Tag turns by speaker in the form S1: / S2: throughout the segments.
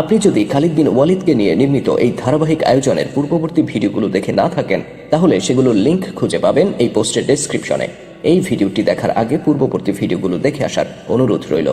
S1: আপনি যদি খালিদ বিন ওয়ালিদকে নিয়ে নির্মিত এই ধারাবাহিক আয়োজনের পূর্ববর্তী ভিডিওগুলো দেখে না থাকেন, তাহলে সেগুলোর লিংক খুঁজে পাবেন এই পোস্টের ডেসক্রিপশনে এই ভিডিওটি দেখার আগে পূর্ববর্তী ভিডিওগুলো দেখে আসার অনুরোধ রইল।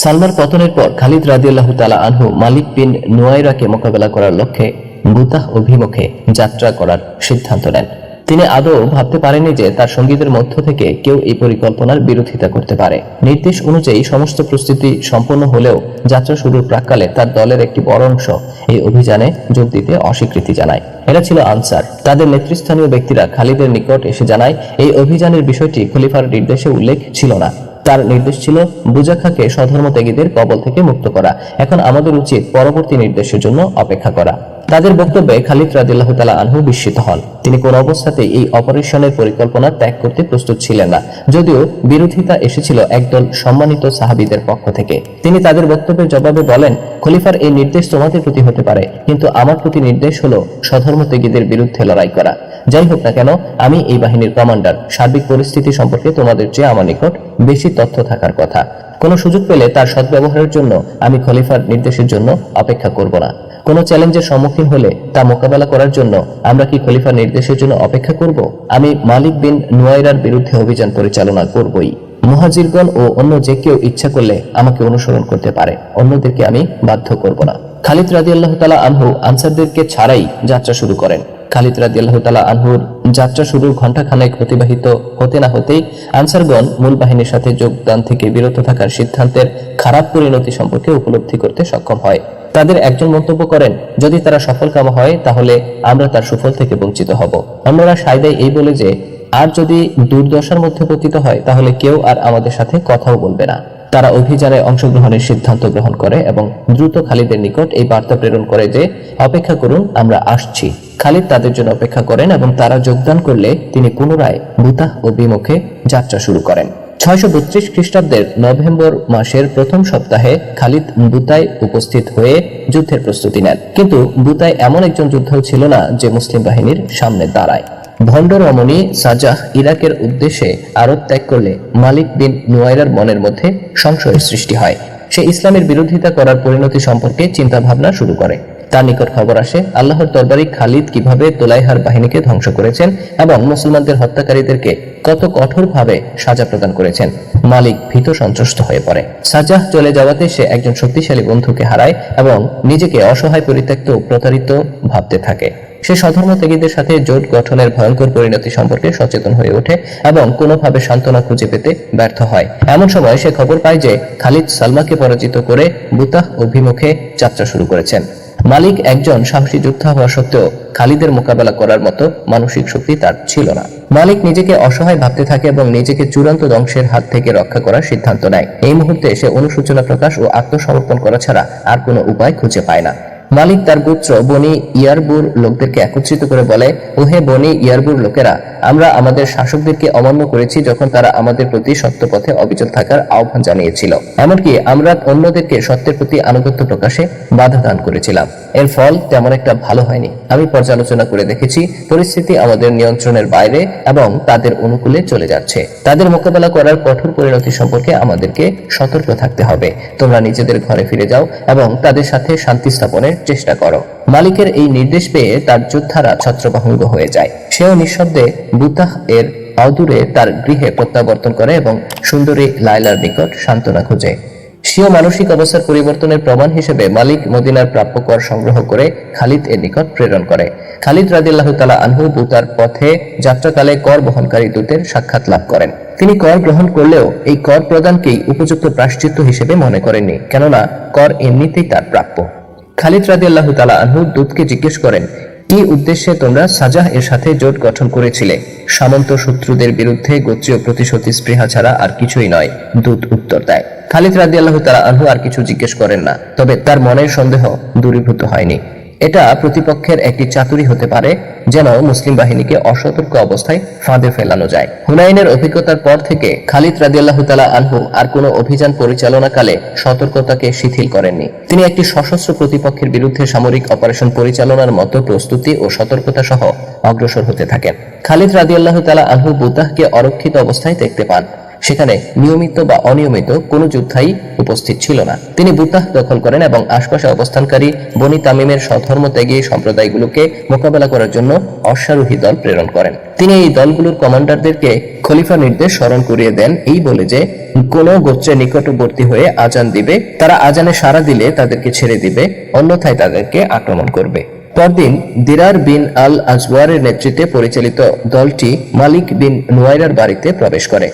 S1: সালমার পতনের পর খালিদ রাদিয়াল্লাহ তালা আনহু মালিক বিন নুয়াইরাকে মোকাবেলা করার লক্ষ্যে বুতাহ অভিমুখে যাত্রা করার সিদ্ধান্ত নেন। তিনি আদৌ ভাবতে পারেনি যে তার সঙ্গীদের মধ্য থেকে কেউ এই পরিকল্পনার বিরোধিতা করতে পারে। নির্দেশ অনুযায়ী সমস্ত প্রস্তুতি সম্পন্ন হলেও যাত্রা শুরুর প্রাককালে তার দলের একটি বড় অংশ এই অভিযানে যোগ দিতে অস্বীকৃতি জানায়। এরা ছিল আনসার। তাদের নেতৃস্থানীয় ব্যক্তিরা খালিদের নিকট এসে জানায়, এই অভিযানের বিষয়টি খলিফার নির্দেশে উল্লেখ ছিল না। তার নির্দেশ ছিল বুজাখাকে স্বধর্ম ত্যাগীদের কবল থেকে মুক্ত করা। এখন আমাদের উচিত পরবর্তী নির্দেশের জন্য অপেক্ষা করা। তাদের বক্তব্যে খালিদ রাদিল্লাহ তালা আনহু বিস্মিত হন। তিনি কোন অবস্থাতে এই অপারেশনের পরিকল্পনা ত্যাগ করতে প্রস্তুত ছিলেন না। যদিও বিরোধিতা এসেছিল একদল সম্মানিত সাহাবিদের পক্ষ থেকে। তিনি তাদের বক্তব্যের জবাবে বলেন, খলিফার এই নির্দেশ তোমাদের প্রতি হতে পারে, কিন্তু আমার প্রতি নির্দেশ হলো স্বধর্ম ত্যাগীদের বিরুদ্ধে লড়াই করা। যাই হোক না কেন, আমি এই বাহিনীর কমান্ডার সার্বিক পরিস্থিতি সম্পর্কে তোমাদের চেয়ে আমার নিকট বেশি তথ্য থাকার কথা। কোনো সুযোগ পেলে তার সদ্ব্যবহারের জন্য আমি খলিফার নির্দেশের জন্য অপেক্ষা করব না। কোনো চ্যালেঞ্জের সম্মুখীন হলে তা মোকাবেলা করার জন্য আমরা কি খলিফার নির্দেশের জন্য অপেক্ষা করব? আমি মালিক বিন নুয়াইরার বিরুদ্ধে অভিযান পরিচালনা করবই। মুহাজিরগণ ও অন্য যে কেউ ইচ্ছা করলে আমাকে অনুসরণ করতে পারে, অন্যদেরকে আমি বাধ্য করব না। খালিদ রাজি আল্লাহ তালা আনহু আনসারদেরকে ছাড়াই যাত্রা শুরু করেন। খালিদ রাজি আল্লাহ তালা আনহুর যাত্রা শুরুর ঘণ্টাখানেক অতিবাহিত হতে না হতেই আনসারগণ মূল বাহিনীর সাথে যোগদান থেকে বিরত থাকার সিদ্ধান্তের খারাপ পরিণতি সম্পর্কে উপলব্ধি করতে সক্ষম হয়। তাদের একজন মন্তব্য করেন, যদি তারা সফল সফলকাম হয়, তাহলে আমরা তার সুফল থেকে বঞ্চিত হব। অন্যরা সাইদাই এই বলে যে, আর যদি দুর্দশার মধ্যে পতিত হয়, তাহলে কেউ আর আমাদের সাথে কথাও বলবে না। তারা অভিযানে অংশগ্রহণের সিদ্ধান্ত গ্রহণ করে এবং দ্রুত খালিদের নিকট এই বার্তা প্রেরণ করে যে, অপেক্ষা করুন, আমরা আসছি। খালিদ তাদের জন্য অপেক্ষা করেন এবং তারা যোগদান করলে তিনি পুনরায় বুতাহ অভিমুখে যাত্রা শুরু করেন। ছয়শো বত্রিশ খ্রিস্টাব্দের নভেম্বর মাসের প্রথম সপ্তাহে খালিদ বুতায় উপস্থিত হয়ে যুদ্ধের প্রস্তুতি নেন। কিন্তু বুতায় এমন একজন যুদ্ধ ছিল না যে মুসলিম বাহিনীর সামনে দাঁড়ায়। ভণ্ড রমণী সাজাহ ইরাকের উদ্দেশ্যে আরব ত্যাগ করলে মালিক বিন নুয়াইরার মনের মধ্যে সংশয়ের সৃষ্টি হয়। সে ইসলামের বিরোধিতা করার পরিণতি সম্পর্কে চিন্তা ভাবনা শুরু করে। তার নিকট খবর আসে, আল্লাহর দরবারি খালিদ কীভাবে তোলাইহার বাহিনীকে ধ্বংস করেছেন এবং মুসলমানদের হত্যাকারীদেরকে কত কঠোরভাবে সাজা প্রদান করেছেন। মালিক ভীত সন্ত্রস্ত হয়ে পড়ে। সাজাহ চলে যাওয়াতে সে একজন শক্তিশালী বন্ধুকে হারায় এবং নিজেকে অসহায়, পরিত্যক্ত প্রতারিত ভাবতে থাকে। সে স্বধর্ম ত্যাগীদের সাথে জোট গঠনের ভয়ঙ্কর পরিণতি সম্পর্কে সচেতন হয়ে ওঠে এবং কোনোভাবে সান্ত্বনা খুঁজে পেতে ব্যর্থ হয়। এমন সময় সে খবর পায় যে খালিদ সালমাকে পরাজিত করে বুতাহ অভিমুখে যাত্রা শুরু করেছেন। মালিক একজন সাহসী যোদ্ধা হওয়া সত্ত্বেও খালিদের মোকাবেলা করার মতো মানসিক শক্তি তার ছিল না। মালিক নিজেকে অসহায় ভাবতে থাকে এবং নিজেকে চূড়ান্ত ধ্বংসের হাত থেকে রক্ষা করার সিদ্ধান্ত নেয়। এই মুহূর্তে সে অনুসূচনা প্রকাশ ও আত্মসমর্পণ করা ছাড়া আর কোনো উপায় খুঁজে পায় না। মালিক তার গোত্র বনি ইয়ারবুর লোকদেরকে একত্রিত করে বলে, ওহে বনি ইয়ারবুর লোকেরা, আমরা আমাদের শাসকদেরকে অমান্য করেছি যখন তারা আমাদের প্রতি সত্য পথে অবিচল থাকার আহ্বান জানিয়েছিল। এমনকি আমরা অন্যদেরকে সত্যের প্রতি আনুগত্য প্রকাশে বাধা দান করেছিলাম। এর ফল তেমন একটা ভালো হয়নি। আমি পর্যালোচনা করে দেখেছি, পরিস্থিতি আমাদের নিয়ন্ত্রণের বাইরে এবং তাদের অনুকূলে চলে যাচ্ছে। তাদের মোকাবেলা করার কঠোর পরিণতি সম্পর্কে আমাদেরকে সতর্ক থাকতে হবে। তোমরা নিজেদের ঘরে ফিরে যাও এবং তাদের সাথে শান্তি স্থাপনের চেষ্টা করো। মালিকের এই নির্দেশ পেয়ে তার যোদ্ধারা ছত্রভঙ্গ হয়ে যায়। সেও নিঃশব্দে বুতাহ এর অদূরে তার গৃহে প্রত্যাবর্তন করে এবং সুন্দরী লাইলার নিকট সান্ত্বনা খোঁজে। স্বীয় মানসিক অবস্থার পরিবর্তনের প্রমাণ হিসেবে মালিক মদিনার প্রাপ্য কর সংগ্রহ করে খালিদ এর নিকট প্রেরণ করে। খালিদ রাদিল্লাহ তালা আনহু বুতার পথে যাত্রাকালে কর বহনকারী দূতের সাক্ষাৎ লাভ করেন। তিনি কর গ্রহণ করলেও এই কর প্রদানকেই উপযুক্ত প্রাশ্চিত্য হিসেবে মনে করেননি, কেননা কর এমনিতেই তার প্রাপ্য। খালিদ রাদি আল্লাহ তালা আনহু দূতকে জিজ্ঞেস করেন, কি উদ্দেশ্যে তোমরা সাজাহ এর সাথে জোট গঠন করেছিলে? সামন্ত শত্রুদের বিরুদ্ধে গোত্রীয় প্রতিশোধী স্পৃহা ছাড়া আর কিছুই নয়। দূত উত্তর দেয়, খালিদ রাদি আল্লাহ তালা আনহু আর কিছু জিজ্ঞেস করেন না, তবে তার মনের সন্দেহ দূরীভূত হয়নি। এটা প্রতিপক্ষের একটি চাতুরি হতে পারে, যেন মুসলিম বাহিনীকে অসতর্ক অবস্থায় ফাঁদে ফেলানো যায়। হুনাইনের অভিজ্ঞতার পর থেকে খালিদ রাদিয়াল্লাহ তালা আনহু আর কোনো অভিযান পরিচালনাকালে সতর্কতাকে শিথিল করেননি। তিনি একটি সশস্ত্র প্রতিপক্ষের বিরুদ্ধে সামরিক অপারেশন পরিচালনার মতো প্রস্তুতি ও সতর্কতা সহ অগ্রসর হতে থাকেন। খালিদ রাদিয়াল্লাহ তালা আনহু বুতাহকে অরক্ষিত অবস্থায় দেখতে পান। সেখানে নিয়মিত বা অনিয়মিত কোনো যোদ্ধাই উপস্থিত ছিল না। তিনি বুতাহ দখল করেন এবং আশপাশে অবস্থানকারী বনি তামিমের স্বধর্ম ত্যাগী সম্প্রদায়গুলোকে মোকাবেলা করার জন্য অশ্বারোহী দল প্রেরণ করেন। তিনি এই দলগুলোর কমান্ডারদেরকে খলিফা নির্দেশ স্মরণ করিয়ে দেন। এই বলে যে, কোন গোত্রের নিকটবর্তী হয়ে আজান দিবে, তারা আজানে সাড়া দিলে তাদেরকে ছেড়ে দিবে, অন্যথায় তাদেরকে আক্রমণ করবে। পরদিন দিরার বিন আল আজওয়ারের নেতৃত্বে পরিচালিত দলটি মালিক বিন নুয়াইরার বাড়িতে প্রবেশ করে।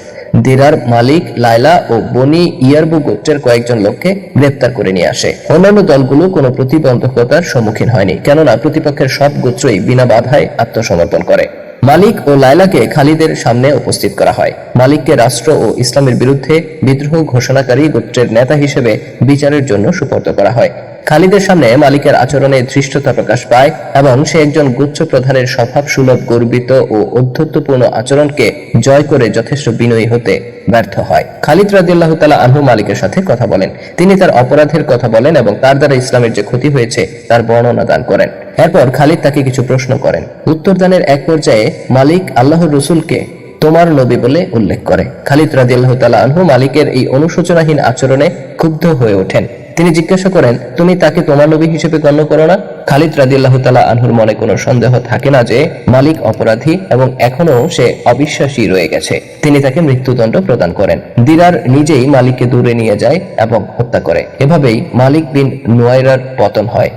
S1: দিরার মালিক লায়লা ও বনি ইয়ারবু গোত্রের কয়েকজন লোককে গ্রেপ্তার করে নিয়ে আসে। অন্যান্য দলগুলো কোনো প্রতিবন্ধকতার সম্মুখীন হয়নি, কেননা প্রতিপক্ষের সব গোত্রই বিনা বাধায় আত্মসমর্পণ করে। মালিক ও লায়লাকে খালিদের সামনে উপস্থিত করা হয়। মালিককে রাষ্ট্র ও ইসলামের বিরুদ্ধে বিদ্রোহ ঘোষণাকারী গোত্রের নেতা হিসেবে বিচারের জন্য সুপর্দ করা হয়। খালিদের সামনে মালিকের আচরণে ধৃষ্টতা প্রকাশ পায় এবং সে একজন গুচ্ছ প্রধানের স্বভাব সুলভ, গর্বিত ও অধ্যত্বপূর্ণ আচরণকে জয় করে যথেষ্ট বিনয়ী হতে ব্যর্থ হয়। খালিদ রাদিল্লাহ তালা আনহু মালিকের সাথে কথা বলেন। তিনি তার অপরাধের কথা বলেন এবং তার দ্বারা ইসলামের যে ক্ষতি হয়েছে, তার বর্ণনা দান করেন। এরপর খালিদ তাকে কিছু প্রশ্ন করেন। উত্তরদানের এক পর্যায়ে মালিক আল্লাহ রসুলকে তোমার নবী বলে উল্লেখ করে। খালিদ রাদিয়াল্লাহু তাআলা আনহু মালিকের এই অনুশোচনাহীন আচরণে ক্ষুব্ধ হয়ে ওঠেন। তিনি জিজ্ঞাসা করেন, তুমি তাকে তোমার নবী হিসেবে গণ্য করো না? খালিদ রাদিল্লাহ তালা আনহুর মনে কোনো সন্দেহ থাকে না যে, মালিক অপরাধী এবং এখনও সে অবিশ্বাসী রয়ে গেছে। তিনি তাকে মৃত্যুদণ্ড প্রদান করেন। দিনার নিজেই মালিককে দূরে নিয়ে যায় এবং হত্যা করে। এভাবেই মালিক বিন নোয়াইরার পতন হয়।